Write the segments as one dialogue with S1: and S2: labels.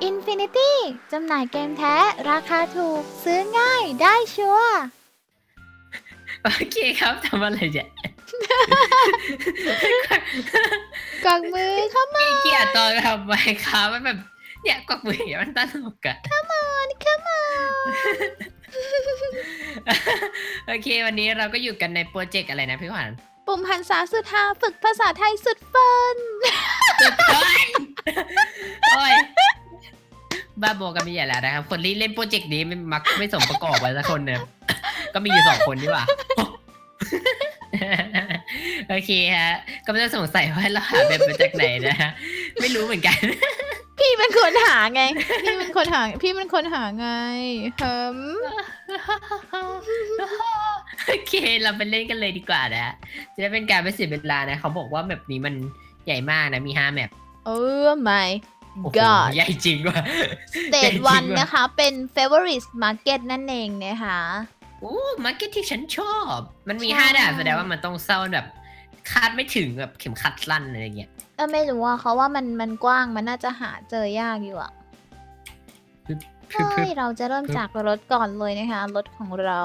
S1: Infinity จำหน่ายเกมแท้ราคาถูก ซื้อง่ายได้ชัวร์
S2: โอเคครับทำอะไรเนี่ย
S1: กวักมือเข้ามา
S2: เกลียดตอนทำไปครับมันแบบเนี่ยกวักมืออย่างเงี้ยมันตลกอะ
S1: Come on Come on
S2: โอเค วันนี้เราก็อยู่กันในโปรเจกต์อะไรนะพี่ขวัญ
S1: ปุ่มหันษาสุดฮาฝึกภาษาไทยสุดฟัน
S2: โอ้ย บ้าโบกันไม่ใหญ่แล้วนะครับ คนที่เล่นโปรเจกต์นี้ไม่มักไม่สมประกอบไว้สักคนเนี่ย ก็มีอยู่สองคนดีกว่า โอเคฮะ ก็ไม่ต้องสงสัยว่าเราหาแบบมาจากไหนนะฮะ ไม่รู้เหมือนกัน
S1: พี่เป็นคนหาไง พี่เป็นคนหา พี่เป็นคนหาไงเฮิม
S2: โอเค เราไปเล่นกันเลยดีกว่านะจะได้เป็นการไม่เสียเวลานะ เขาบอกว่าแบบนี้มันใหญ่มากนะ มีห้าแมป
S1: โอ้ my
S2: โอ้โห
S1: god
S2: ใหญ่จริงว่ะ
S1: สเต
S2: ใหญ่
S1: จ
S2: จริง
S1: วัน
S2: ว่ะ
S1: นะคะ เป็น favorite market นั่นเองนะคะ
S2: โอ้มาร์เก็ตที่ฉันชอบ มันมี
S1: ใช่
S2: ห้าด่านแสดงว่ามันต้องเศร้าแบบคาดไม่ถึงแบบเข็มขัดลั่นอะไรเงี้ย
S1: เออไม่รู้ว่าเขาว่ามันมันกว้างมันน่าจะหาเจอยากอยู่อะเฮ้ยเราจะเริ่มจากรถก่อนเลยนะคะ รถของเรา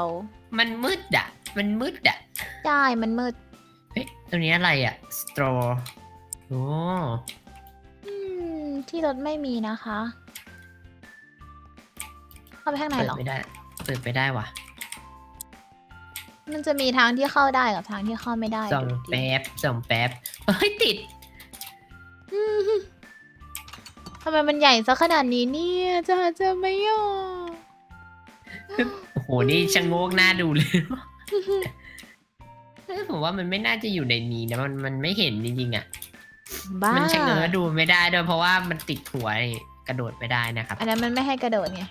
S2: มันมืดอะมันมืดอะ
S1: ใช่มันมืด
S2: เฮ้ยตัวนี้อะไรอะสตรอโอ้
S1: อืม ที่รถไม่มีนะคะ เข้าไปข้างใน
S2: เปิด
S1: เหรอ
S2: ไม่ได้ เปิดไม่ได้ว่ะ
S1: มันจะมีทางที่เข้าได้กับทางที่เข้าไม่ได้
S2: ส่อง
S1: ดูดิ
S2: แป๊บส่องแป๊บเฮ้ยติด
S1: อืมทำไมมันใหญ่ซะขนาดนี้เนี่ยจะหาเจอไหมอะ
S2: โอ้โห นี่ชะโงกหน้าดูเลยเฮ้ยผมว่ามันไม่น่าจะอยู่ในนี้นะ มันมันไม่เห็นจริงๆอะ
S1: บ้า
S2: มันชะเง้อดูไม่ได้ด้วยเพราะว่ามันติดหัวนี่กระโดดไม่ได้นะครับ
S1: อันนั้นมันไม่ให้กระโดดไง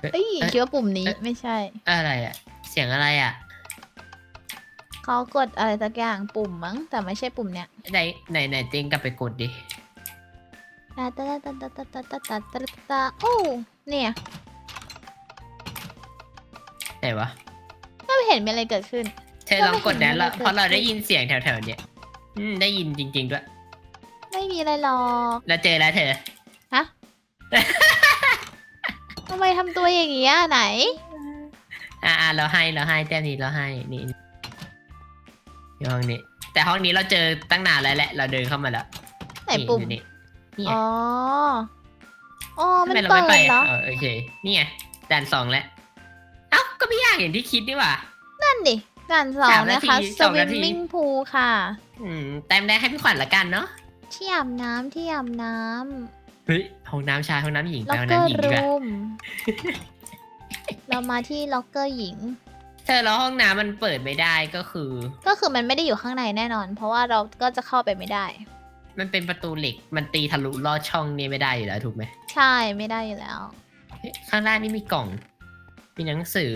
S2: เอ๊ะ
S1: เอ้ย
S2: เอ๊ะ
S1: คิดว่าปุ่มนี้
S2: เอ๊ะ
S1: ไม่ใช่
S2: อะไรอะเสียงอะไรอะ
S1: เขากดอะไรสักอย่างปุ่มมั้ง แต่ไม่ใช่ปุ่มเนี้ย
S2: ไหนไหนไหนเต้งกลับไปกดดิ
S1: ตาตาตาตาตาตาตาตาตาตาโอ้เนี่ย
S2: ไหนวะ
S1: ก็ไม่เห็นมีอะไรเกิดขึ้น
S2: เธอลองกดนะ
S1: ก็ไม่เห็น
S2: เรา
S1: มันเลย
S2: เพราะเรา
S1: เกิดขึ้น
S2: ได้ยินเสียงแถวๆเนี่ย อืมได้ยินจริง ๆ ด้วย
S1: ไม่มีอะไรหรอก
S2: แล้วเจอแล้วเธอ
S1: ฮะทำไมทำตัวอย่างงี้อะไหน
S2: อ่าเราให้เราให้แต้มนี้เราให้นี่นี่ห้องนี้ แต่ห้องนี้เราเจอตั้งนานแล้วแหละเราเดินเข้ามาแล้ว
S1: ไหนปุ่ม
S2: นี่นี่
S1: อ๋ออ๋อ
S2: ทำ
S1: มัน
S2: ไมเรา
S1: เปิ
S2: ไม่ไป
S1: ดเหรอ
S2: เออโอเค นี่ไงด่านสองแล้วเอ้าก็ไม่ยากอย่างที่คิดนี่หว่า
S1: นั่นดิ ด่านสอง
S2: สามนา
S1: นะคะ
S2: ที
S1: ส
S2: สอง
S1: วิ
S2: นามที
S1: มิ่งพูลค่ะ
S2: อืมแต้มได้ให้พี่ขวัญละกันเนาะ
S1: ที่อาบน้ำที่อาบน้
S2: เฮ้ยห้องน้ำชายห้องน้ำหญิงำไป
S1: ล็อก
S2: ห้อง
S1: เกอ
S2: น้ำ
S1: ร์
S2: หญิงดีกว่า
S1: รูม เรามาที่ล็อกเกอร์หญิง
S2: เธอแล้วห้องน้ำมันเปิดไม่ได้ก็คือ
S1: ก็คือมันไม่ได้อยู่ข้างในแน่นอน เพราะว่าเราก็จะเข้าไปไม่ได้
S2: มันเป็นประตูเหล็กมันตีทะลุลอดช่องนี้ไม่ได้อยู่แล้วถูกไหม
S1: ใช่ไม่ได้อยู่แล้ว
S2: เฮ้ยข้างล่างนี่มีกล่อง มีหนังสือ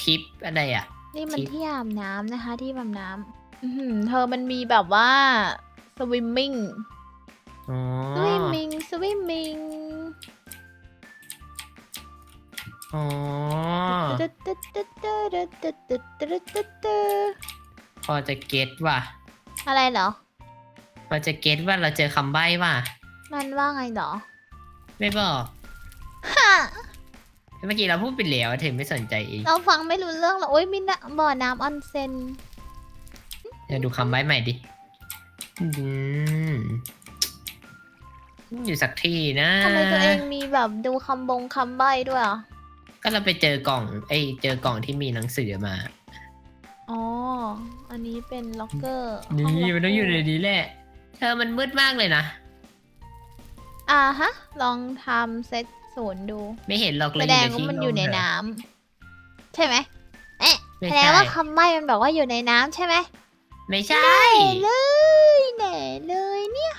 S2: ทิปอะไรอะ
S1: นี่มัน
S2: ที่
S1: ที่อาบน้ำนะคะ ที่อาบน้ำอื้อหือเธอมันมีแบบว่า สวิมมิ่ง
S2: อ๋อ
S1: สวิมมิ่ง สวิมมิ่ง
S2: อ๋อ
S1: ตึ๊ดตึ๊ดตึ๊ดตึ๊ดตึ๊ดตึ๊ดตึ๊ดตึ๊ดตึ๊ด
S2: พอจะเก็ตว่ะ
S1: อะไรเหรอ
S2: พอจะเก็ตว่าเราเจอคำใบ้ว่ะ
S1: มันว่าไงเหรอ
S2: ไม่บอก
S1: ฮะ
S2: เมื่อกี้เราพูดไปแล้วเธอไม่สนใจเอง
S1: เราฟังไม่รู้เรื่องหรอกโอ้ยมีน้ำบ่อน้ำออนเซ็น
S2: เดี๋ยวดูคำใบ้ใหม่ดิอืมอยู่สักที่นะ
S1: ทำไมตัวเองมีแบบดูคำบงคำใบ้ด้วยอะ
S2: ก็เราไปเจอกล่องเอ้ยเจอกล่องที่มีหนังสือมา
S1: อ๋อ อันนี้เป็นล็อกเกอร์
S2: นี่มันต้องอยู่ในนี้แหละ เธอมันมืดมากเลยนะ
S1: อ่าฮะ ลองทำเซต ศูนย์ดู
S2: ไม่เห็นหรอก
S1: แส
S2: เลย
S1: ดง
S2: ใน
S1: ว่า
S2: ที่
S1: มันอยู่ใน
S2: โล่ง
S1: น้ำใช่ไหมเอ๊ะ
S2: ไม่
S1: แส
S2: ใช่
S1: ดงว่าคำใบ้มันบอกว่าอยู่ในน้ำใช่ไหม
S2: ไม่ใช่
S1: แน่เลยแน่เลยเนี่ย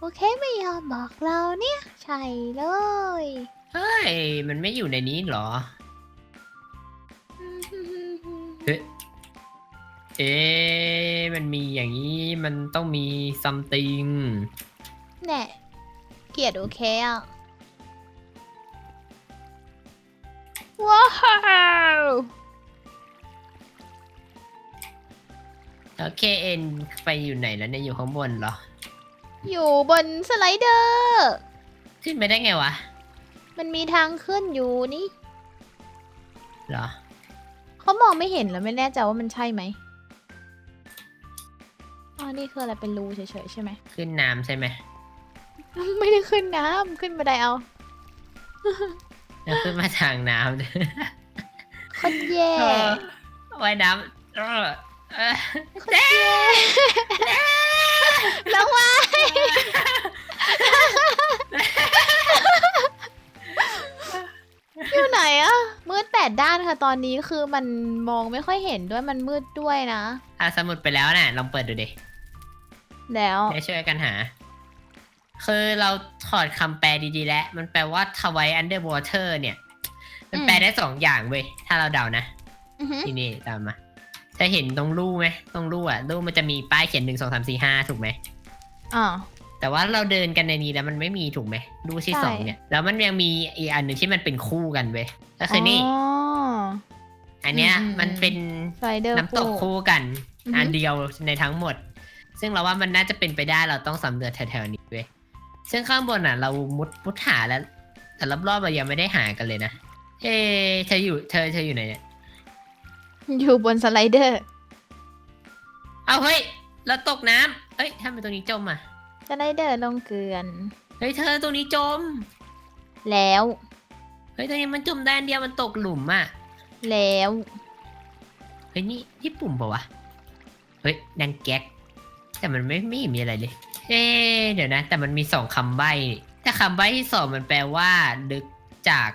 S1: โอเคไม่ยอมบอกเราเนี่ย ใช่เลย
S2: เฮ้ย มันไม่อยู่ในนี้เหรอเอ๊ะเอ๊ะมันมีอย่างนี้มันต้องมี something
S1: แน่เกลียดโอเคอะ
S2: โอเคเอ็นไปอยู่ไหนแล้วเนี่ยอยู่ข้างบนเหรอ
S1: อยู่บนสไลเดอร์
S2: ขึ้นไปได้ไงวะ
S1: มันมีทางขึ้นอยู่นี่
S2: เหรอ
S1: เขามองไม่เห็นแล้วไม่แน่ใจว่ามันใช่ไหมอ๋อนี่คืออะไรเป็นรูเฉยๆใช่ไหม
S2: ขึ้นน้ำใช่ไหม
S1: ไม่ได้ขึ้นน้ำขึ้นบันไดเอา
S2: แล้วขึ้นมาทางน้ำด้วย
S1: โคนแย่
S2: เออว่ายน้ำเออเออ
S1: โคนแย่แล้วว่าอยู่ไหนอะมืดแปดด้านค่ะตอนนี้คือมันมองไม่ค่อยเห็นด้วยมันมืดด้วยนะ
S2: อะสมุดไปแล้วน่ะ ลองเปิดดูดิ
S1: แล้ว
S2: เดี๋ยวช่วยกันหา คือเราถอดคำแปลดีๆแล้ว มันแปลว่า Hawaii underwater เนี่ย มันแปลได้สองอย่างเว้ย ถ้าเราเดานะ
S1: อือหือ
S2: ที่นี่ตามมาจะเห็นตรงรูไหมตรงรูอะ รูมันจะมีป้ายเขียนหนึ่งสองสามสี่ห้าถูกไหม
S1: อ่า
S2: แต่ว่าเราเดินกันในนี้แล้วมันไม่มีถูกไหมรูที่
S1: ใช่
S2: สองเนี่ย แล้วมันยังมีอีกอันหนึ่งที่มันเป็นคู่กันเว้ย ก็คือนี่
S1: อ๋อ
S2: อันเนี้ย
S1: อืม
S2: มันเป็น
S1: สไลเดอร์
S2: น้ำตก
S1: คู่
S2: คู่กัน
S1: อือฮึ
S2: อันเดียวในทั้งหมด ซึ่งเราว่ามันน่าจะเป็นไปได้เราต้องสำรวจแถวๆนี้เว้ย ซึ่งข้างบนอะ เรามุดมุดหาแล้ว แต่รอบๆเรายังไม่ได้หากันเลยนะเอ๊ะเธออยู่เธอเธออยู่ไหนเนี่ย
S1: อยู่บนสไลเดอร์
S2: เอาเฮ้ยเราตกน้ำเอ้ยทำไมตัวนี้จมอะ
S1: สไลเดอร์ลงเกลือน
S2: เฮ้ยเธอตัวนี้จม
S1: แล้ว
S2: เฮ้ยตัวนี้มันจมได้อันเดียวมันตกหลุมอะ
S1: แล้ว
S2: เฮ้ยนี่ญี่ปุ่นปะวะเฮ้ยดังแก๊กแต่มันไม่ไม่มีอะไรเลย เอ๊ะเดี๋ยวนะ แต่มันมีสองคำใบ้แต่คำใบ้ที่สองมันแปลว่า ลึกจาก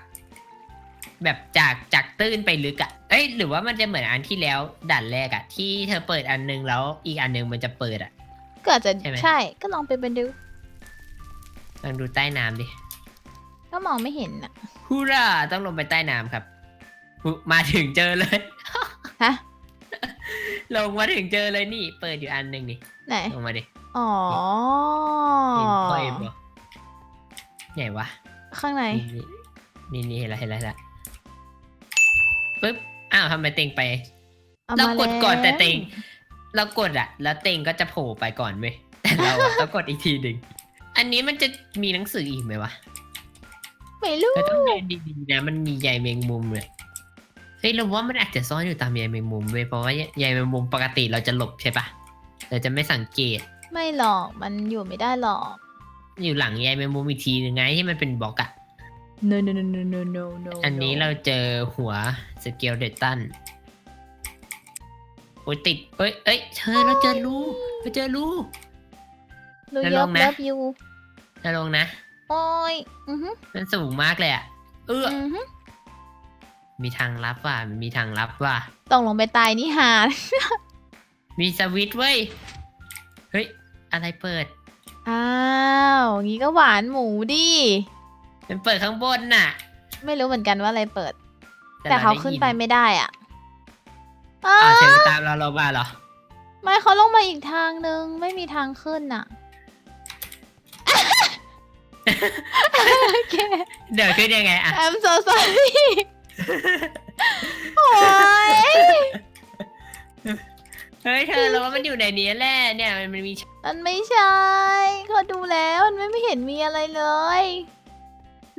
S2: แบบจากจากตื้นไปลึกอะเอ้ยหรือว่ามันจะเหมือนอันที่แล้วด่านแรกอะที่เธอเปิดอันนึงแล้วอีกอันนึงมันจะเปิดอะ
S1: ก็อาจจะ
S2: ใช่ไหม
S1: ใช่ ก็ลองไปเป็นดู
S2: ลองดูใต้น้ำดิ
S1: ก็มองไม่เห็นอะ
S2: ฮูราต้องลงไปใต้น้ำครับหุมาถึงเจอเลย
S1: ฮะ
S2: ลงมาถึงเจอเลยนี่ เปิดอยู่อันหนึ่งนี่
S1: ไหน
S2: ลงมาดิ
S1: อ๋อ
S2: เห็นค่อยปะไหนวะ
S1: ข้างใน
S2: นี่นี่นี่เห็นแล้วเห็นแล้วเห็นแล้วปึ๊บ อ้าวทำไมเต็งไป
S1: เอา
S2: เรา
S1: มาก
S2: ดก่อนแต่
S1: แล้ว
S2: เต็ง เรากดอะแล้วเต็งก็จะโผล่ไปก่อนเว้ย แต่เราอะต้องกดอีกทีหนึ่ง อันนี้มันจะมีหนังสืออีกไหมวะ
S1: ไม่รู้
S2: ก็ต้องเรียนดีๆนะ มันมีใยแมงมุมเลย เฮ้ยเราว่ามันอาจจะซ่อนอยู่ตามใยแมงมุมเว้ย เพราะว่าใยแมงมุมปกติเราจะหลบใช่ปะเราจะไม่สังเกต
S1: ไม่หรอกมันอยู่ไม่ได้หรอก
S2: อยู่หลังใยแมงมุมอีกทีหนึงไงที่มันเป็นบล็อกอะ
S1: no no no no no no no
S2: อันนี้เราเจอหัวสเกลเดตันโอ้ยติดเอ้ยเอ้ยเธอเราเจอรูเราเจอรู
S1: ดู
S2: แล้ว
S1: เย
S2: ล
S1: อะ
S2: งนะ
S1: เลิฟยู
S2: จะลงนะ
S1: โอ้ยอือฮึ
S2: มันสูงมากเลยอะเออ
S1: อือฮึ
S2: มีทางลับว่ะมันมีทางลับว่ะ
S1: ต้องลงไปตายนี่หา
S2: มีสวิตช์เว้ย เฮ้ย อะไรเปิด
S1: อ้าวงี้ก็หวานหมูดิ
S2: มันเปิดข้างบนน่ะ
S1: ไม่รู้เหมือนกันว่าอะไรเปิด แต่เขาขึ้นไป
S2: ม่
S1: ไม่ได้อะอ้า
S2: อ้าวเธอตามเราลงมาเหรอ
S1: ไม่เขาลงมาอีกทางนึง ไม่มีทางขึ้นอะ โอเค
S2: เดี๋ยวขึ้นยังไงอะ
S1: I'm so sorry โอ้ย
S2: เฮ้ยเธอเราว่ามันอยู่ในนี้แหละเนี่ยมันมันมี
S1: มันไม่ใช่เขาดูแล้วมันไม่เห็นมีอะไรเลย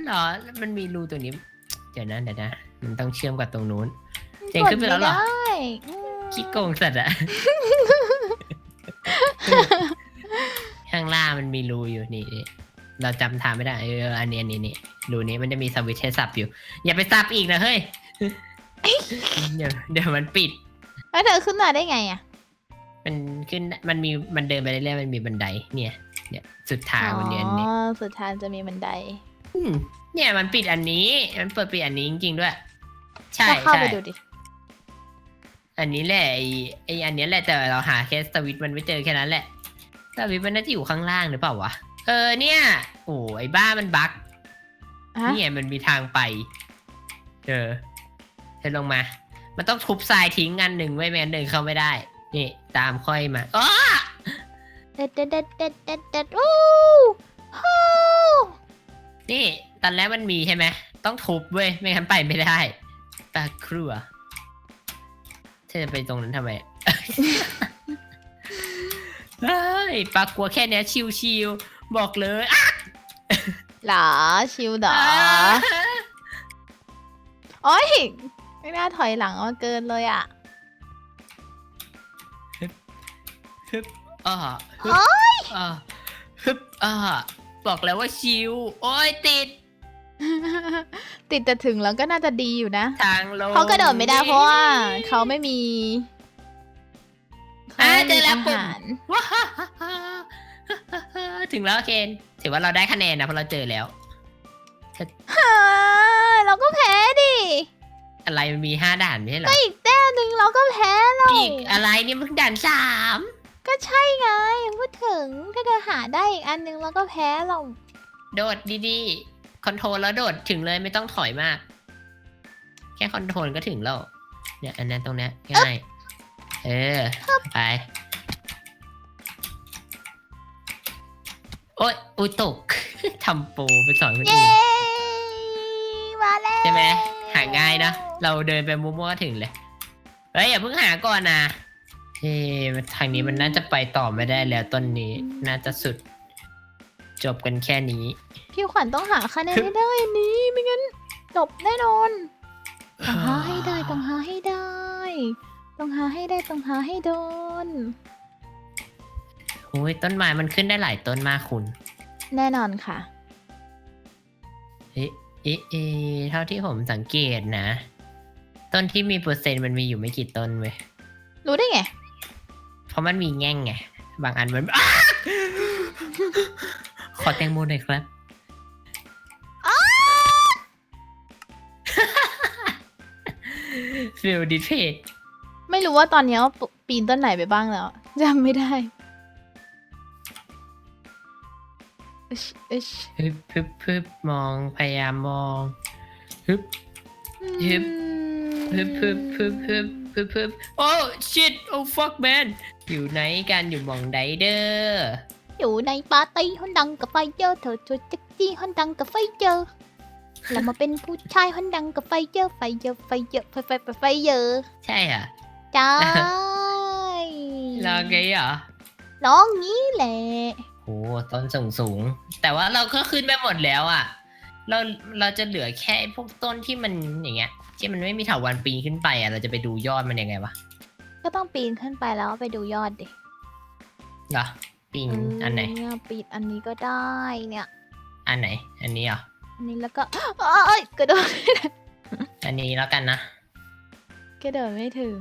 S2: เหรอแล้วมันมีรูตรงนี้ เดี๋ยวนะเดี๋ยวนะ มันต้องเชื่อมกับตรงนู้น เจ๋งขึ้นไปแล้วเหรอ
S1: กดม่ได้อืม
S2: ขี้โกงสัตว์อะ ข้างล่างมันมีรูอยู่นี่นี่เราจำทางไม่ได้เอออันนี้อันนี้นี่รูนี้มันจะมีสวิตช์ให้สับอยู่ อย่าไปสับอีกนะเฮ้ยเดี๋ยวเดี๋ยวมันปิด
S1: แล้วเธอขึ้นมาได้ไงอะ
S2: มันขึ้นมันมีมันเดินไปเรื่อยๆมันมีบันไดเนี่ยเนี่ยสุดทางมันเนี่ยอันนี้
S1: อ๋อสุดทางจะมีบันได
S2: มเนี่ยมันปิดอันนี้ มันเปิดปิดอันนี้จริงๆด้วย ใช่
S1: ก็เข้า
S2: ใช่
S1: ไปดูดิ
S2: อันนี้แหละไอไออันเนี้ยแหละแต่เราหาแค่สวิตช์มันไม่เจอแค่นั้นแหละสวิตช์มันน่าจะอยู่ข้างล่างหรือเปล่าวะเออเนี่ยโอ้ไอบ้ามันบั๊ก
S1: ฮะ
S2: เนี่ยมันมีทางไปเออเธอลงมา มันต้องทุบทรายทิ้งอันหนึ่งไว้ไม่งั้นเดินเข้าไม่ได้ นี่ตามค่อยมาอ๋อ
S1: เด็ดเด็ดเด็ดเด็ดเด็ดเด็ดโอ้โห
S2: นี่ตอนแรกมันมีใช่ไหมต้องทุบเว้ยไม่งั้นไปไม่ได้ตาครัวเธอจะไปตรงนั้นทำไม เฮ้ยปลากลัวแค่เนี้ยชิวๆบอกเลยอะ
S1: หรอชิวเหรอโอ้ยไม่น่าถอยหลังมาเกินเลยอะ
S2: ฮึบอ่าฮึ
S1: โอ๊
S2: บอ่าฮึบอ่าบอกแล้วว่าชิว โอ้ยติด
S1: ติดแต่ถึงแล้วก็น่าจะดีอยู่นะ
S2: ทางลง
S1: เขากระโดดไม่ได้เพราะว่าเขาไม่มีเขา
S2: อ่า
S1: ไม่
S2: เจ
S1: มี
S2: อแล้ว
S1: อา
S2: ปุ่ม
S1: หาร
S2: ว้าฮ่าฮ่าฮ่าถึงแล้วเคนถือว่าเราได้คะแนนนะเพราะเราเจอแล้ว
S1: ฮ่าเราก็แพ้ดิ
S2: อะไรมันมีห้าด่านไม่ใช่เหรอ
S1: อีกแต้มหนึ่งเราก็แพ้เรา
S2: อีกอะไรนี่มันด่านสาม
S1: ก็ใช่ไง พูดถึงถ้าเธอหาได้อีกอันหนึงเราก็แพ้เรา
S2: โดดดีๆ คอนโทรลแล้วโดดถึงเลยไม่ต้องถอยมาก แค่คอนโทรลก็ถึงแล้ว เนี่ยอันนั้นตรงเนี้ยง่าย เออ ไปโอ๊ยอุยตก ทำโปรไปสอนคน
S1: เย้
S2: อื่น
S1: มาแล้ว
S2: ใช่ไหมหาง่ายนะ เราเดินไปมั่วๆก็ถึงเลย เฮ้ย อย่าเพิ่งหาก่อนนะ เฮ้ทางนี้มันน่าจะไปต่อไม่ได้แล้วต้นนี้ น่าจะสุด จบกันแค่นี้
S1: พี่ขวัญต้องหาคะแนนให้ได้อันนี้ไม่งั้นจบแน่นอนต้องหาให้ได้ต้องหาให้ได้ ต้องหาให้ได้ต้องหาให้โดน
S2: โอ้ยต้นไม้มันขึ้นได้หลายต้นมากคุณ
S1: แน่นอนค่ะ
S2: เอ๊ะเอ๊ะเอ๊ะเท่าที่ผมสังเกตนะ ต้นที่มีเปอร์เซ็นต์มันมีอยู่ไม่กี่ต้นเว้ย
S1: รู้ได้ไง
S2: เพราะมันมีแง่งไง บางอันมันอ้าขอแตงโมหน่อยครับฟิลดิเพจ
S1: ไม่รู้ว่าตอนนี้ว่าปีนต้นไหนไปบ้างแล้วจำไม่ได้อึชอึช
S2: ฮึบฮึบฮึบมองพยายามมองฮึบฮึบฮึบฮึบฮึบฮึบฮึบฮึบโอ้ชิตโอ้ฟักแมน อยู่ไหนกันอยู่หมองไดเดอร์
S1: อยู่ในปาร์ตี้ฮอนดังกับไฟเจอร์เธอชวนจักจี้ฮอนดังกับไฟเจอร์แล้วมาเป็นผู้ชายฮอนดังกับไฟเจอร์ไฟเจอร์ไฟเจอร์ไฟไฟไฟไฟเจอร์
S2: ใช่เหรอะ
S1: จ้า
S2: ลองไงเหรอ
S1: ร้องงี้แหละ
S2: โอ้ต้นสูงสูงๆแต่ว่าเราก็ขึ้นไปหมดแล้วอะ เราเราจะเหลือแค่พวกต้นที่มันอย่างเงี้ยที่มันไม่มีเถาวันปีนขึ้นไปอะเราจะไปดูยอดมันยังไงวะ
S1: ก็ต้องปีนขึ้นไปแล้วไปดูยอดดิ
S2: เหรอปีนอันไหน
S1: เนี่ยปีนอันนี้ก็ได้เนี่ย
S2: อันไหน อันนี้เหรอ
S1: อันนี้แล้วก็เอ้ยกระโดด
S2: อันนี้แล้วกันนะ
S1: กระโดดไม่ถึง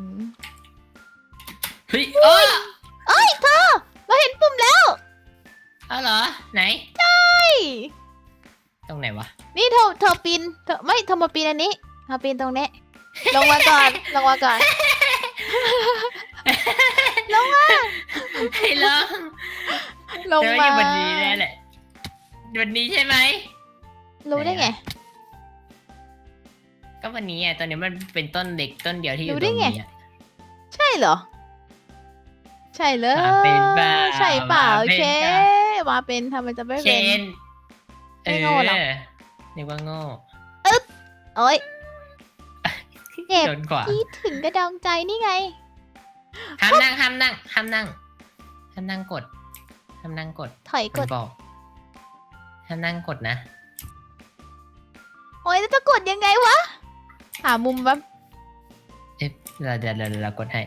S2: เฮ้ยเอ้อ
S1: เอ้ยเธอเราเห็นปุ่มแล้ว
S2: เอาเหรอ ไหน
S1: เฮ้ย
S2: ตรงไหนวะ
S1: นี่เธอเธอปีนเธอไม่เธอมาปีนอันนี้เธอปีนตรงนี้ ลงมาก่อน ลงมาก่อน ลงมา
S2: ให้ลอง
S1: ลง
S2: เดี๋ยวอ
S1: มา
S2: ยู่วันนี้แน่แหละวันนี้ใช่ไหม
S1: รู้ได้ไง
S2: ก็วันนี้อะตอนนี้มันเป็นต้นเล็กต้นเดียวที่อยู่
S1: รู้
S2: ต
S1: ได้
S2: รง
S1: ไง
S2: นี้อะ
S1: ใช่เหรอ ใช่เลย
S2: มาเป็นเปล่า
S1: ใช่เปล่า
S2: มา
S1: โอ
S2: เป็น
S1: เค
S2: เปล่า
S1: มาเป็นทำไมจะไม่
S2: เช
S1: เป็น
S2: น
S1: ไม่โง่หรอก
S2: เนึกว่าโง่
S1: โอ้ยเจ็บ
S2: โดนกว่า
S1: คิดถึงกระดองใจนี่ไง
S2: ห้ามนั่งห้ามนั่งห้ามนั่ง ห้ามนั่งกดห้ามนั่งกด
S1: ถอยก
S2: มั
S1: ด
S2: นบอกห้ามนั่งกดนะ
S1: โอ้ยแล้วจะกดยังไงวะ หามุมแบบ
S2: เอ๊ะเราเดี๋ยวเราเรากดให้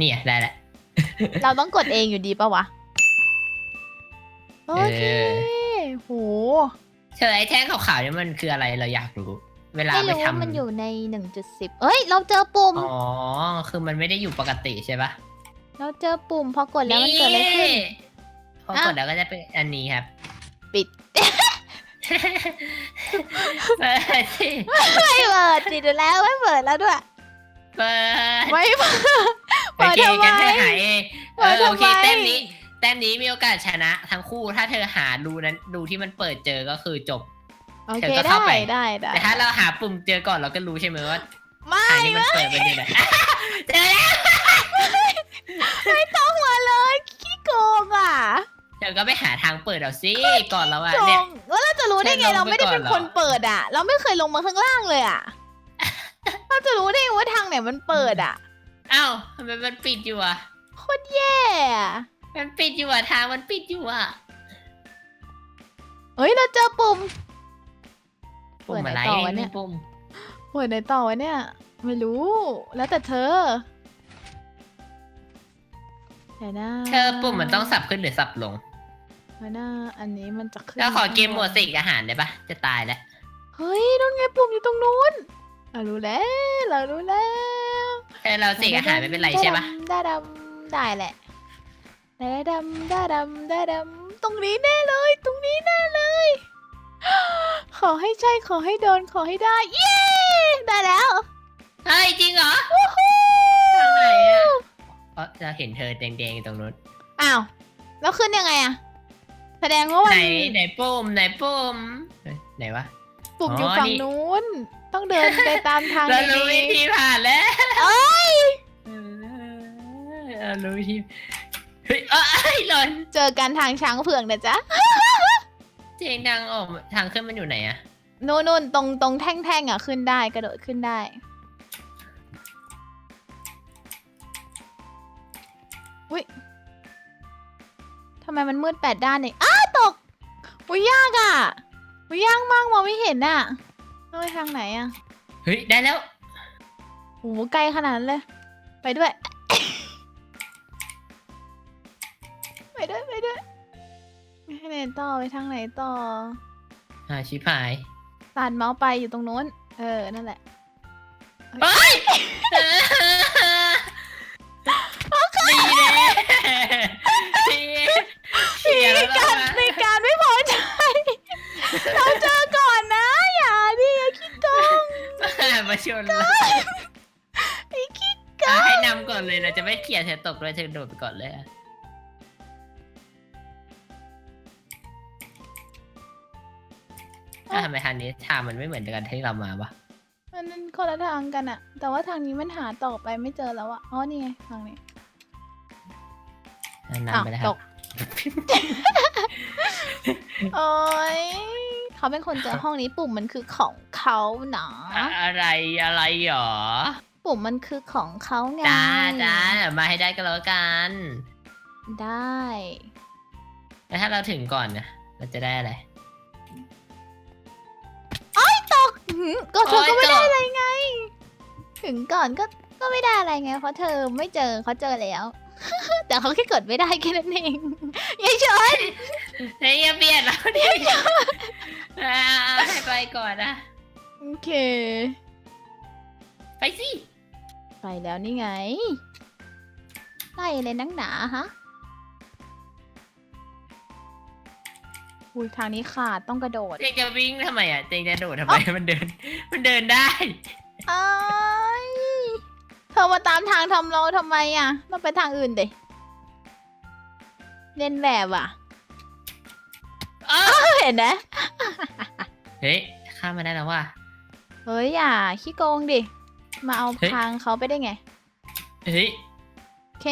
S2: นี่อะได้แหละ
S1: เราต้องกดเองอยู่ดีปะวะ โอเคโห
S2: เธอไอ้แท่งขาวๆนี่มันคืออะไรเราอยากรู้ เวลา
S1: ไม่
S2: ไป
S1: รู้ว่า
S2: ทำ
S1: มันอยู่ใน 1.10 เอ้ย เราเจอปุ่ม
S2: อ๋อคือมันไม่ได้อยู่ปกติใช่ปะ
S1: เราเจอปุ่มพอกดแล้วมันเกิดอะไรขึ้น
S2: พอ
S1: อ้าว
S2: กดแล้วก็จะเป็นอันนี้ครับ
S1: ปิด
S2: เปิดสิ
S1: ไม่เปิดติดอยู่แล้วไม่เปิดแล้วด้วย
S2: เปิด
S1: ไม่เปิด
S2: โอเค
S1: เปิดทำไม
S2: กันเธอหายเองเอ
S1: เปิด
S2: อโอเค
S1: ทำไม
S2: แต้มนี้แต้มนี้มีโอกาสชนะทั้งคู่ถ้าเธอหาดูนั้นดูที่มันเปิดเจอก็คือจบ
S1: โอ
S2: เธ
S1: เค
S2: อก็
S1: ได้
S2: เข้าไป
S1: ได้ได้
S2: แต่ถ้าเราหาปุ่มเจอก่อนเราก็รู้ใช่ไหมว่า
S1: ไม่
S2: ทางนี้มันเปิดไปดูไหนเจอแล้ว
S1: ไม่ต้องมาเลยขี้โกงอะ
S2: เธอก็ไปหาทางเปิดเอาสิก่อนเราอะ
S1: โก
S2: เนี่ย
S1: งแล้วเราจะรู้ได้ไง
S2: เชิญลง
S1: เราไม่ได้
S2: ไปก่อน
S1: เป็นคน
S2: เหรอ
S1: เปิดอะ เราไม่เคยลงมาข้างล่างเลยอะ เราจะรู้ได้ไงว่าทางไหนมันเปิดอะ
S2: อ้าวทำไมมันปิดอยู่อะ
S1: โคตรแย่อะ
S2: มันปิดอยู่อะทางมันปิดอยู่อะ
S1: เอ้ยเราเจอปุ่ม
S2: ปุ่มอะไร
S1: เปิดไหนต่อวะเนี่ย
S2: ปุ่ม
S1: เปิดไหนต่อวะเนี่ย ไม่รู้ แล้วแต่เธอ ไหนนะ
S2: เธอปุ่มมันต้องสับขึ้นหรือสับลง
S1: ไหนนะอันนี้มันจะขึ้น
S2: แล้วขอเกมหมวดเสกอาหารได้ปะจะตายแล้ว
S1: เฮ้ยนู่นไงปุ่มอยู่ตรงนู้นเรารู้แล้วเรารู้แล้ว
S2: แต่เราเสกอาหารไม่เป็นไรใช่ปะ
S1: ได้ดำได้แหละได้ดำได้ดำได้ดำตรงนี้แน่เลย ตรงนี้แน่เลย ขอให้ใช่ขอให้โดนขอให้ได้เย้ได้แล้ว
S2: เฮ้ยจริงเหรอทางไหนอะ เพราะเราเห็นเธอแดงๆอยู่ตรงนู้น
S1: อ้าว แล้วขึ้นยังไงอะแสดงว่ามั
S2: ไหน
S1: น
S2: ไหนปุ่มไหนปุ่มเฮ้ยไหนวะ
S1: ปุ่มอยู่
S2: อ๋อ
S1: ฝั่ง
S2: นี่
S1: นู้น ต้องเดินไปตามทาง
S2: เรารู้
S1: ดี
S2: วิธีผ่านแล้ว
S1: ๆเอ้ย
S2: เออเรารู้วิธีเฮ้ยเอ้ยหล่น
S1: เจอกันทางช้างเผือกนะจ๊ะ
S2: เสียงดังออกทางขึ้นมันอยู่ไหนอะ
S1: นู่นนู่นตรงตรงแท่งๆอะขึ้นได้กระโดดขึ้นได้ อุ้ยทำไมมันมืดแปดด้านเนี่ยอ้าตกอุ้ยยากอะอุ้ยยากมากมองไม่เห็นอะต้องไปทางไหนอะ
S2: เฮ้ยได้แล้ว
S1: โหไกลขนาดนั้นเลย ไปด้วย ไปด้วยไปด้วยไปทางไหนต่อไปทางไหนต่อ
S2: อ่าชิพาย
S1: สานเมาส์ไปอยู่ตรงนู้น เออ นั่นแหละ
S2: เฮ้ย เลยเราจะไม่เขียนเธอตกเลยเธอโดดไปก่อนเลยอะอะทำไมทางนี้ทางมันไม่เหมือนกันที่เรามาวะ
S1: มันเป็นคนละทางกันอะแต่ว่าทางนี้มันหาต่อไปไม่เจอแล้วอะอ๋อนี่ไงทางนี้
S2: อะ
S1: อ้าวนำ
S2: ไปแล้วค
S1: ต
S2: รับ
S1: ก โอ้ยเขาเป็นคนเจอห้องนี้ปุ่มมันคือของเขาหนา
S2: อะอะไรอะไรหรอ
S1: ปุ่มมันคือของเขาไง
S2: จ้าจ้าเดี๋ยวมาให้ได้ก็แล้วกัน
S1: ได้
S2: แล้วถ้าเราถึงก่อนนะเราจะได้อะไร
S1: ตกหืมก็เธอก็ไม่
S2: โอ๊ย
S1: ได้
S2: ตก
S1: อะไรไง ถึงก่อนก็ก็ไม่ได้อะไรไง เพราะเธอไม่เจอเขาเจอแล้ว แต่เขาแค่กดไม่ได้แค่นั้นเองยายชน
S2: เฮ้ยอย่าเบียดเราดิอ่าให้ไปก่อนนะ
S1: โอเค
S2: ไปสิ
S1: ไปแล้วนี่ไง ไล่เลยนักหนาฮะอุ้ยทางนี้ขาดต้องกระโดด
S2: เจงจะวิ่งทำไมอะ เจงจะโดดทำไม มันเดิน มันเดินได้
S1: อ้ายเธอมาตามทางทำเราทำไมอะ ต้องไปทางอื่นเดเล่นแบบอะ
S2: อ้า
S1: เห็นนะ
S2: เฮ้ย ข้ามมาได้แล้วว่ะ
S1: เฮ้ยอย่าขี้โกงดิ มาเอา
S2: เฮ้ย
S1: ทางเขาไปได้ไง
S2: เฮ้ย
S1: โอเค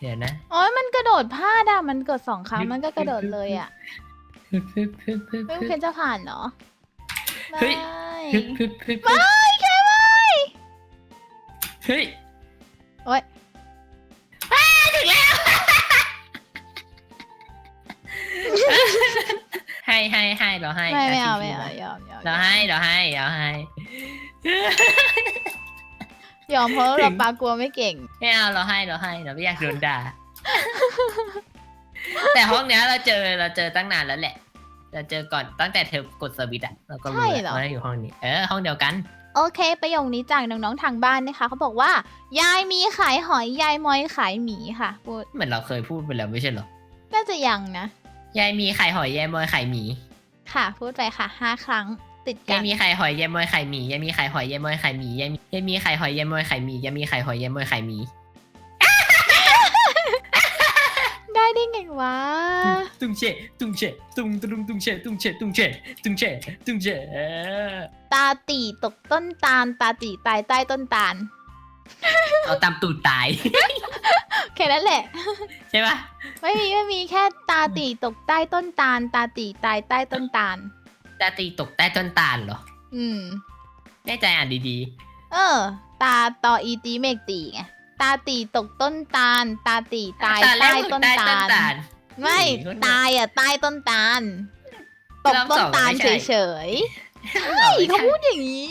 S2: เดี๋ยวนะ
S1: โอ้ยมันกระโดดพลาดอะมันกดสองครั้งมันก็กระโดดเลยอะไม่เพนจะผ่านเหรอไม่
S2: เฮ้ย
S1: ไม่แค่ไม่
S2: เฮ้ย
S1: โอ๊ย
S2: เราให้
S1: ไม่ไม่เอา
S2: ที
S1: ไม่
S2: ที
S1: เอายอมยอม
S2: เราให้เราให้เราให้
S1: ยอมเพราะ
S2: ถึ
S1: เรา
S2: ง
S1: ปากลัวไม่เก่ง
S2: ไม่เอาเราให้เราให้เราไม่อยากโดนด่า แต่ห้องเนี้ยเราเจอเราเจอตั้งนานแล้วแหละ เราเจอก่อนตั้งแต่เธอกดสวิตช์อะเราก็รู้
S1: ใช่
S2: แล้ว
S1: เหรอ
S2: ว่าอยู่ห้องนี้เออห้องเดียวกัน
S1: โอเค ประโยคนี้จากน้องๆทางบ้านนะคะเขาบอกว่า ยายมีขายหอยยายมอยขายหมีค่ะพูด
S2: เหมือนเราเคยพูดไปแล้วไม่ใช่เหรอ
S1: น่าจะยังนะ
S2: ยายมีไข่หอยยายมอยไข่หมี
S1: ค่ะ พูดไปค่ะห้าครั้งติดกั
S2: ยาย
S1: น
S2: มีไข่หอยยายมอยไข่หมียายมีไข่หอยยายมอยไข่หมียายมียายมีไข่หอยยายมอยไข่หมียายมีไข่หอยยายมอยไข่หมี
S1: ได้ได้ไงวะ
S2: ตุ้งเชะตุ้งเชะตุ้งตุ้งตุ้งเชะตุ้งเชะตุ้งเชะตุ้งเชะตุ้งเชะเออ
S1: ตาตีตกต้นตาล ตาตีตายใต้ต้นตาล
S2: เอาตามตูดตาย
S1: แค่นั้นแหละ
S2: ใช่ปะ
S1: ไม่มีไม่มีแค่ตาตีตกใต้ต้นตาล ตาตีตายใต้ต้นตาล
S2: ตาตีตกใต้ต้นตาลเหรอ
S1: อืม
S2: แน่ใจอ่านดี
S1: เออ ตาตออีตีเมกตีไงตาตีตกต้นตาล ตาตีตาย
S2: ตอนแร
S1: ใต้
S2: ก
S1: ต้น
S2: ใต้
S1: ตา
S2: ต้น
S1: ล
S2: ตาล
S1: ไม่
S2: หนีคนเดียว
S1: ตายอะใต้ต้นตาลตก
S2: รอบ
S1: ต้
S2: ส
S1: น
S2: อง
S1: ตาล
S2: ไม่ใช่
S1: เฉยๆใช่เขาพูดอย่างนี้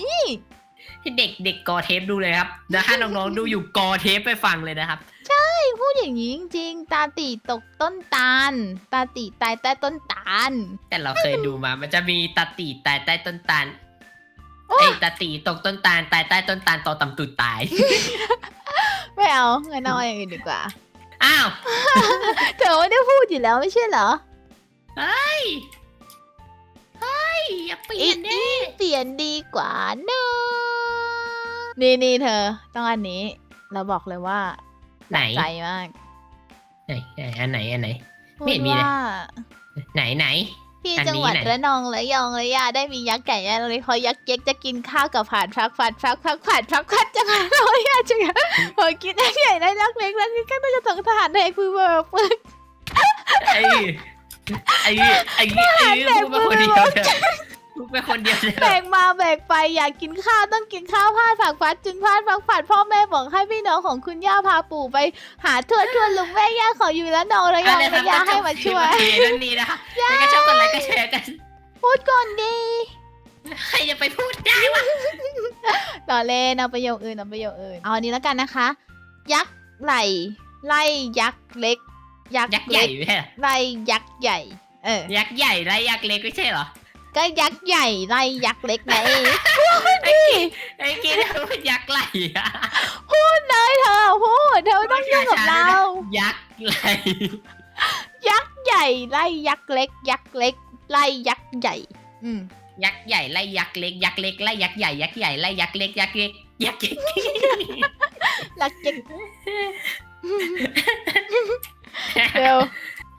S2: ให้เด็กเด็กกอเทปดูเลยครับนะถ้าน้องๆดูอยู่กอเทปไปฟังเลยนะครับ
S1: พูดอย่างนี้จริงๆ ตาตีตกต้นตาล ตาตีตายใต้ต้นตาล
S2: แต่เราเคยดูมา มันจะมีตาตีตายใต้ต้นตาล
S1: โอ้
S2: เอ้ยตาตีตกต้นตาลตายใต้ต้นตาลตอตำตุดตาย
S1: ไม่เอางั้นเอาอย่างอื่นดีกว่า
S2: อ้าว
S1: เธอไม่ได้พูดอยู่แล้วไม่ใช่เหรอ
S2: เฮ้ยเฮ้ยอย่าเปลี่ยนดิ
S1: เปลี่ยนดีกว่าเนอะนี่นี่เธอ ต้องอันนี้ เราบอกเลยว่า
S2: ไหน
S1: ใจมาก
S2: ไหนไหนอันไหนอันไหน
S1: พู
S2: ไม่
S1: ด
S2: เห็นมีเลย
S1: ว่า
S2: ไหนไหน
S1: ที่
S2: อันนี้
S1: จังหวัด
S2: ไหน
S1: ระนองและยองและยาได้มียักษ์ใหญ่ยักษ์เลยพอยักษ์เก๊กจะกินข้าวกับผ่านฟักฟัดฟักฟักผ่านฟักฟัดจังหวัดระนองและยาจังหวัดพอกินยักษ์ใหญ่ได้ยักษ์เล็กแล้วนี่ก็ต้องจะส่งทหารแหกคุยแบบปึก
S2: ไอ้ไอ้ไอ้ไอ้พูดไปคนเดียวเถอะพูดไปคนเดียวเถ
S1: แบ
S2: อะ
S1: กมาแบกไปอยากกินข้าวต้องกินข้าวพลาดผักฟัดจึงพลาดผักผัดพ่อแม่บอกให้พี่น้องของคุณย่าพาปู่ไปหาทวดทวดลุงแม่ย่าขออยู่ระนองระยองระยาให้มาช่วย
S2: เรื่องนี้นะคะแล้วก็ชอบกดไลค์ก็แชร์กัน
S1: พูดก่อนดี
S2: ใครจะไปพูดได้วะ
S1: ต่อเล่นเอาประโยคอื่นเอาประโยคอื่นเอาอันนี้แล้วกันนะคะ ยักษ์ไหลไล่ยักษ์เล็ก ยักษ์
S2: ยักษ์ใหญ่
S1: เล็ก
S2: ไม่ใช่เหรอ
S1: ไล่ยักษ์ใหญ่ เออ
S2: ยักษ์ใหญ่ไรยักษ์เล็กไม่ใช่เหรอ
S1: ก็ยักษ์ใหญ่ไล่ยักษ์เล็กไง
S2: ไอ้กี้เนี่ยมันยักษ์ไหลอะ
S1: พูดเลยเธอพูดเธอไม่ต้องยุ่งกับเรา
S2: ยักษ์ไหล
S1: ยักษ์ใหญ่ไล่ยักษ์เล็ก ยักษ์เล็ก ไล่ยักษ์ใหญ่ อืม
S2: ยักษ์ใหญ่ไล่ยักษ์เล็ก ยักษ์เล็กไล่ยักษ์ใหญ่ยักษ์ใหญ่ไล่ยักษ์เล็กยักษ์เล็กยักษ์เล็ก
S1: รักเจ๊กเร็ว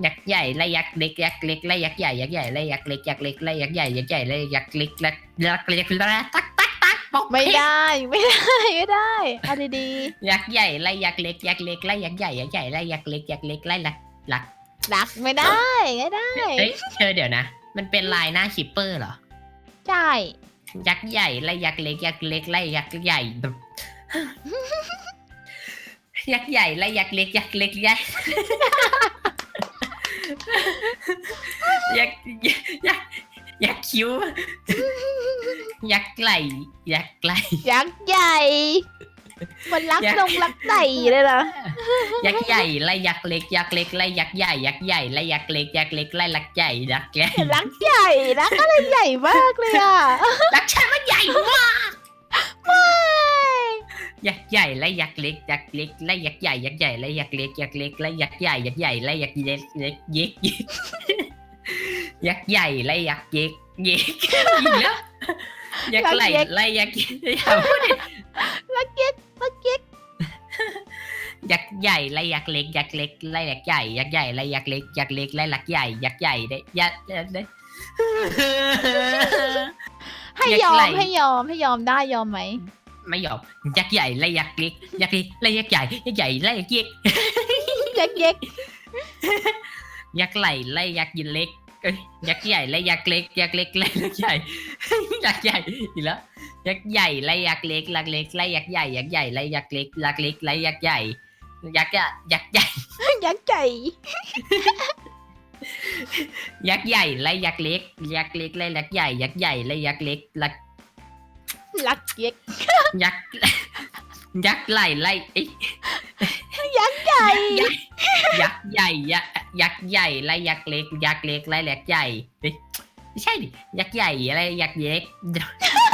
S2: ยักษ์ใหญ่ไล่ยักษ์เล็กยักษ์เล็กไล่ยักษ์ใหญ่ยักษ์ใหญ่ไล่ยักษ์เล็กยักษ์เล็กไล่ยักษ์ใหญ่ยักษ์ใหญ่ไล่ยักษ์เล็กยักษ์ยักษ์เล็กตักตักตักบอก
S1: ไม่ได้ไม่ได้ไม่ได้เอาดี
S2: ยักษ์ใหญ่ไล่ยักษ์เล็กยักษ์เล็กไล่ยักษ์ใหญ่ยักษ์ใหญ่ไล่ยักษ์เล็กยักษ์เล็กไล่ลักลัก
S1: ๆรักไม่ได้ไม่ได้
S2: เฮ้ยเธอเดี๋ยวนะ มันเป็นลายหน้าคิปเปอร์เหรอ
S1: ใช่
S2: ยักษ์ใหญ่ไล่ยักษ์เล็กยักษ์เล็กไล่ยักษ์ใหญ่ยักษ์ใหญ่ไล่ยักษ์เล็กยักษ์เล็กยักษ์ ยักษ์ยักษ์ยักษ์คิ้วยักษ์ไหลยักษ์ไหล
S1: ยักษ์ใหญ่ มันรัก
S2: ยักษ์
S1: นงรักไก่เลยนะ
S2: ยักษ์ใหญ่ไล่ยักษ์เล็กยักษ์เล็กไล่ยักษ์ใหญ่ยักษ์ใหญ่ไล่ยักษ์เล็กยักษ์เล็กไล่ยักษ์ใหญ่ยักษ์ใหญ่
S1: รักใหญ่รักอะไรใหญ่มากเลยอะ
S2: ยักษ์ใช่มันใหญ่มาก
S1: ไม่
S2: ยักษ์ใหญ่ไล่ยักษ์เล็กยักษ์เล็กไล่ยักษ์ใหญ่ยักษ์ใหญ่ไล่ยักษ์เล็กยักษ์เล็กไล่ยักษ์ใหญ่ยักษ์ใหญ่ไล่ยักษ์เล็กเล็กเย็กเย็กยักษ์ใหญ่ไล่ยักษ์เย็กเย็กอีกแล้วยักษ์ไหลไล่ยักษ์อย่าพูดดิ
S1: รักเก๊กรักเก๊ก
S2: ยักษ์ใหญ่ไล่ยักษ์เล็กยักษ์เล็กไล่ยักษ์ใหญ่ยักษ์ใหญ่ไล่ยักษ์เล็กยักษ์เล็กไล่ยักษ์ใหญ่ยักษ์ใหญ่ได้ยักษ์ได้
S1: ให้
S2: ยั
S1: ย
S2: กษ์
S1: อ
S2: ไหล่
S1: มให้ยอมให้ยอมได้ยอมไหม
S2: ไม่ยอมยักษ์ใหญ่ไล่ยักษ์เล็กยักษ์เล็กไล่ยักษ์ใหญ่ยักษ์ใหญ่ไล่ยักษ์เล็ก
S1: ยักษ์เก๊ก
S2: ยักษ์ไหลไล่ยักษ์ยินเล็กเอ้ยยักษ์ใหญ่ไล่ยักษ์เล็กยักษ์เล็กไล่ยักษ์ใหญ่ยักษ์ใหญ่อีกแล้วยักษ์ใหญ่ไล่ยักษ์เล็กยักษ์เล็กไล่ยักษ์ใหญ่ยักษ์ใหญ่ไล่ยักษ์เล็กยักษ์เล็กไล่ยักษ์ใหญ่ยักษ์ใหญ่ยักษ์ใหญ่
S1: ยักษ์ใหญ่
S2: ยักษ์ใหญ่ไล่ยักษ์เล็ก ยักษ์เล็กไล่ยักษ์ใหญ่ ยักษ์ใหญ่ไล่ยักษ์เล็กยักษ์
S1: รักเก๊ก
S2: ยักษ์ยักษ์ไหลไล่เอ้ย
S1: ยักษ์ใหญ่
S2: ยักษ์ใหญ่ยักษ์ยักษ์ใหญ่ไล่ยักษ์เล็ก ยักษ์เล็กไล่ยักษ์ใหญ่เฮ้ยไม่ใช่ดิยักษ์ใหญ่อะไรยักษ์เล็ก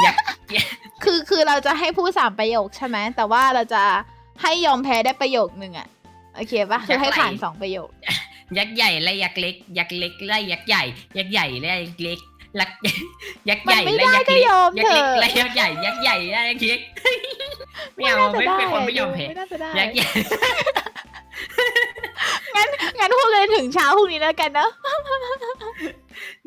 S2: ยักษ์
S1: คือคือเราจะให้พูดสามประโยคใช่ไหมแต่ว่าเราจะให้ยอมแพ้ได้ประโยคหนึ่งอะโอเคปะคือให้ผ่านสองประโยค
S2: ยักษ์ใหญ่ไล่ยักษ์เล็ก ยักษ์เล็กไล่ยักษ์ใหญ่ ยักษ์ใหญ่ไล่ยักษ์เล็กลักยักษ์ใหญ่
S1: มันไม่
S2: ไล่ยักษ์
S1: ได้
S2: เล็ก
S1: ก็ยอม
S2: ยักษ์เล็ก
S1: เถอะ
S2: ไล่ยักษ์ใหญ่ยักษ์ใหญ่ไล่ยักษ์เล็กไม่เอาไม่เป็นคนไม่ยอมแพ้
S1: ไม่น่าจะได้
S2: ยักษ์ใหญ่
S1: งั้นพูดเลยถึงเช้าพรุ่งนี้แล้วกันเนอะ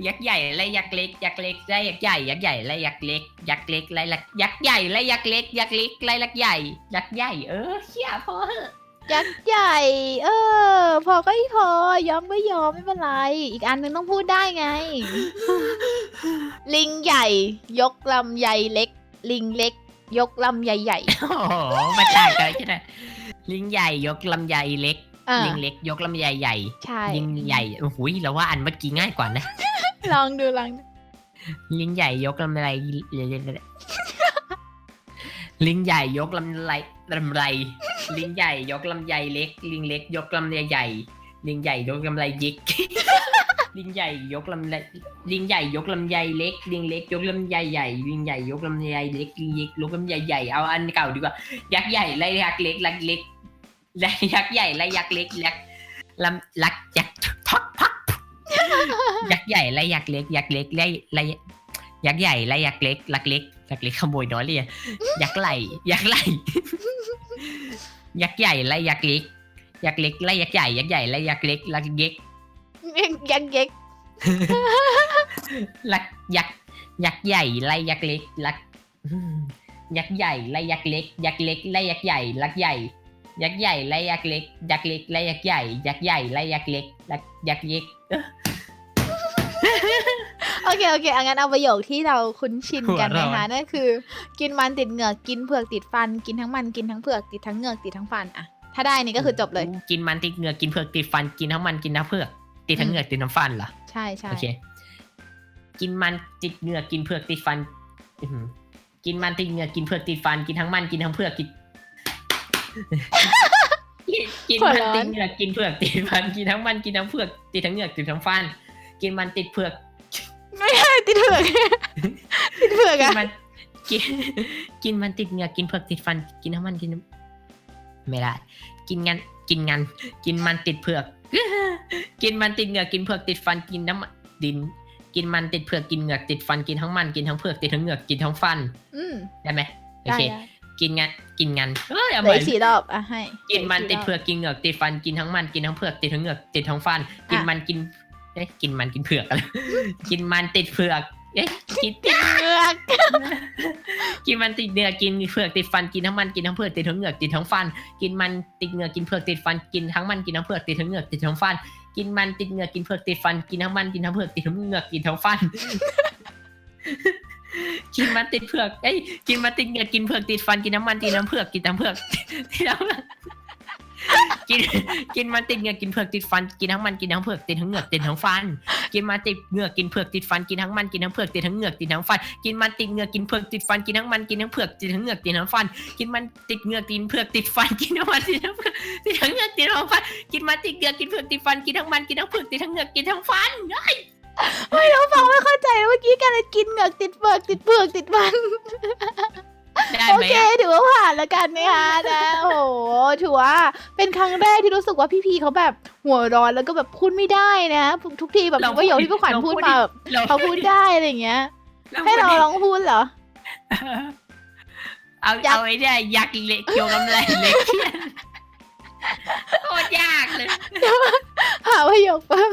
S2: ยักษ์ใหญ่ไล่ยักษ์เล็กยักษ์เล็กไล่ยักษ์ใหญ่ยักษ์ใหญ่ไล่ยักษ์เล็กยักษ์เล็กไล่ยักษ์ยักษ์ใหญ่ไล่ยักษ์เล็กยักษ์เล็กไล่ยักษ์ใหญ่ยักษ์ใหญ่เออเชี่ยพอเหอะ
S1: ยักษ์ใหญ่ เออ พอก็พอยอมก็ยอมไม่เป็นไร อีกอันนึงต้องพูดได้ไง ลิงใหญ่ ยกลำใหญ่เล็ก ลิงเล็ก ยกลำใหญ่
S2: โอ้โหมาต่างกันใช่ไหมลิงใหญ่ยกลำไยเล็ก
S1: ๆอ่า
S2: ลิงเล็ก ยกลำไยใหญ่
S1: ใช่
S2: ลิงใหญ่โอ้โหเราว่าอันเมื่อกี้ง่ายกว่านะ
S1: ลองดูลองดู
S2: ลิงใหญ่ยกลำไรลิงใหญ่ยกลำไรลำไร ลิงใหญ่ยกลำไยเล็ก ลิงเล็ก ยกลำไยใหญ่ ลิงใหญ่ยกลำไรยิก ลิงใหญ่ยกลำไรลิงใหญ่ยกลำไยเล็ก ลิงเล็ก ยกลำไยใหญ่ ลิงใหญ่ยกลำไยเล็ก ลิงยิกยกลำไยใหญ่ เอาอันเก่าดีกว่า ยักษ์ใหญ่ไล่ยักษ์เล็กลักเล็กไล่ยักษ์ใหญ่ไล่ยักษ์เล็กยักษ์ลำลักยักษ์พักพักยักษ์ใหญ่ไล่ยักษ์เล็ก ยักษ์เล็กไล่ไล่ยักษ์ใหญ่ไล่ยักษ์เล็กลักเล็กยักษ์เล็กขโมยน้อยเลยยักษ์ไหลยักษ์ไหล ยักษ์ใหญ่ไล่ยักษ์เล็ก ยักษ์เล็กไล่ยักษ์ใหญ่ ยักษ์ใหญ่ไล่ยักษ์เล็กลักเล็ก
S1: ยักษ์เย็ก
S2: ลักยักษ์ยักษ์ใหญ่ไล่ยักษ์เล็กลักอืมยักษ์ใหญ่ไล่ยักษ์เล็ก ยักษ์เล็กไล่ยักษ์ใหญ่ลักใหญ่ ยักษ์ใหญ่ไล่ยักษ์เล็ก ยักษ์เล็กไล่ยักษ์ใหญ่ ยักษ์ใหญ่ไล่ยักษ์เล็กลักยักษ์เล็ก
S1: โอ เคโอเคอังั้นเอาประโยคที่เราคุ้นชินกัน
S2: หัว
S1: นะ
S2: เราะ
S1: คะนั่นคือ กินมันติดเหงือกกินเผือกติดฟัน กินทั้งมันกินทั้งเผือกติดทั้งเหงือกติดทั้งฟันอะถ้าได้นี่ก็คือจบเลย
S2: กินมันติดเหงือกกินเผือกติดฟันกินทั้งมันกินทั้งเผือกติดทั้งเหงือกติดทั้งฟันเหรอ
S1: ใช่ใช่
S2: โอเค กินมันติดเหงือกกินเผือกติดฟันอื้อหือกินมันติดเหงือกกินเผือกติดฟันกินทั้งมันกินทั้งเผือกกินกินกินมันติดเหงือกกินเผือกติดฟันกินทั้งมันกินทั้งเผือกติดทั้งเหงือกติดทั้งฟัน กินมันติดเผือก
S1: ไม่ใช่ติดเผือก ติดเผือก
S2: กิน
S1: อะ
S2: มันกินกินมันติดเหงือกกินเผือกติดฟัน กินทั้งมันกินทั้งไม่ได้กินงันกินงันกินมันติดเผือก กินมันติดเหงือกกินเผือกติดฟันกินน้ำมันดิน กินมันติดเผือกกินเหงือกติดฟันกินทั้งมันกินทั้งเผือกติดทั้งเหงือกกินทั้งฟัน
S1: อืม
S2: ได้ไหมโอ
S1: ได้
S2: เค
S1: ได้
S2: กินงันกินงันเอ้ยเอา
S1: เห
S2: ให
S1: ลือ
S2: ม่
S1: อีกสี่รอบอะให้
S2: กินมัน
S1: หลื
S2: ติด
S1: ก
S2: เผือกกินเหงือกติดฟันกินทั้งมันกินทั้งเผือกติดทั้งเหงือกติดทั้งฟัน กินมันกินเอ๊ะกินมันกินเผือกอะไรกินมันติดเผือกเอ๊ะกิน
S1: สี่เหงือก
S2: กินมันติดเหงือกกินเผือกติดฟันกินทั้งมันกินทั้งเผือกติดทั้งเหงือกติดทั้งฟัน กินมันติดเหงือกกินเผือกติดฟันกินทั้งมันกินทั้งเผือกติดทั้งเหงือกติดทั้งฟัน กินมันติดเหงือกกินเผือกติดฟันกินทั้งมันกินทั้งเผือกติดทั้งเหงือกกินทั้งฟัน กินมันติดเผือกเอ้ยกินมันติดเหงือกกินเผือกติดฟันกินน้ำมันกินน้ำเผือกกินน้ำเผือกติดน้ำเผือก กินกินมันติดเหงือกกินเผือกติดฟันกินทั้งมันกินทั้งเผือกติดทั้งเหงือกติดทั้งฟัน กินมันติดเหงือกกินเผือกติดฟันกินทั้งมันกินทั้งเผือกติดทั้งเหงือกติดทั้งฟัน กินมันติดเหงือกกินเผือกติดฟันกินทั้งมันกินทั้งเผือกติดทั้งเหงือกติดทั้งฟัน กินมันติดเหงือกติดเผือกติดฟันกินทั้งมันติดทั้งเผือกติดทั้งเหงือกติดทั้งฟันกินมันติดเหงือกกินเผือกติดฟันกินทั้งมันกินทั้งเผือกติดทั้งเหงือกกินทั้งฟัน
S1: ไม่เราฟังไม่เข้าใจเมื่อกี้กันกินเหงือกติดเผือกติดเผือกติดฟัน
S2: ได้
S1: โอ
S2: ไหม
S1: เค
S2: อะ
S1: ถือว่าผ่านแล้วกันนะคะนะโอ้โหถือว่าเป็นครั้งแรกที่รู้สึกว่าพี่พีเขาแบบหัวร้อนแล้วก็แบบพูดไม่ได้นะทุกทีแบบทุกประโยคที่พี่ขวัญพูดมาแบบ
S2: เรา
S1: เขาพูดได้อะไรอย่างเงี้ย
S2: เรา
S1: ให้เราลองพูดเหรอ
S2: เอา
S1: ยักษ์
S2: เอาไอ้เนี่ยยักษ์เล็กเกี่ยวกับอะไรเล็กโคตรยากเลย
S1: หาประโยคแป๊บ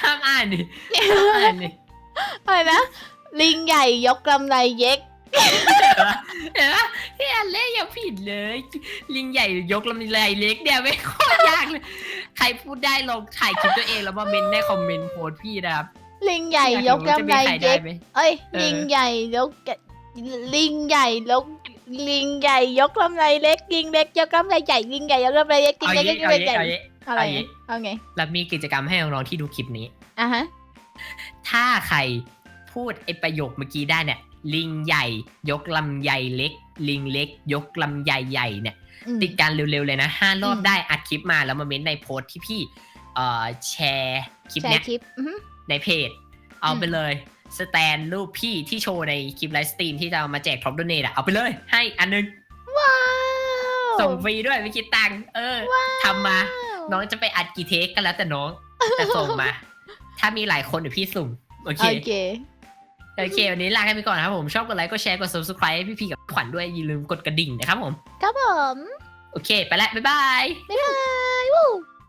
S2: ห้ามอ่านดิห้ามอ่านดิ
S1: อะไรนะลิงใหญ่ยกกำไรเย็ก
S2: เห็นปะที่อันเล็กยังผิดเลย ลิงใหญ่ยกลำไยเล็กเนี่ยไม่โคตรยากเลย ใครพูดได้ลองถ่ายคลิปตัวเองแล้วมาเมนในคอมเมนต์โพสต์พี่นะครับ
S1: ลิงใหญ่ยก
S2: อยาก
S1: กำไร
S2: ว่าจะมีใครได้
S1: เย็กเอ้ย ลิงใหญ่ยกลิงใหญ่ยกลิงใหญ่ยกกำไรเล็กลิงเล็กยกกำไรใหญ่ลิงใหญ่ยกกำไรเล็กลิง
S2: เอา
S1: เล็กยก
S2: อะ
S1: กำไยใหญ่
S2: อาเยอะ
S1: ไร
S2: เอาเย
S1: เอา
S2: มีกิจกรรมให้น้องๆที่ดูคลิปนี้
S1: อะฮะ
S2: ถ้าใครพูดไอประโยคเมื่อกี้ได้เนี่ย ลิงใหญ่ ยกลำไยเล็ก ลิงเล็ก ยกลำไยใหญ่เนี่ย
S1: อืม
S2: ติดกันเร็วๆเลยนะห้ารอบ
S1: อืม
S2: ได้อัดคลิปมาแล้วมาเม้นในโพสต์ที่พี่เอ่อแชร์คลิป
S1: แช
S2: เนี้
S1: ร์
S2: ย
S1: คลิปอือฮึ
S2: ในเพจ เอาไป
S1: อืม
S2: เลยสแตนรูปพี่ที่โชว์ในคลิปไลฟ์สตรีมที่จะเอามาแจกพร้อมโดเนทอะเอาไปเลย ให้อันนึง
S1: ว้าว
S2: ส่งฟรีด้วยไม่คิดตังค์เออทำมา น้องจะไปอัดกี่เทคก็แล้วแต่น้อง แต่ส่งมา ถ้ามีหลายคนเดี๋ยวพี่สุ่ม โอเค
S1: โอเค
S2: โอเค วันนี้ลากันไปก่อนนะครับผม ชอบกดไลค์กดแชร์กด subscribe ให้พี่พีกับขวัญด้วยอย่าลืมกดกระดิ่งนะครับผม
S1: ครับผม
S2: โอเค ไปแล้วบ๊ายบาย
S1: บ๊ายบายวู้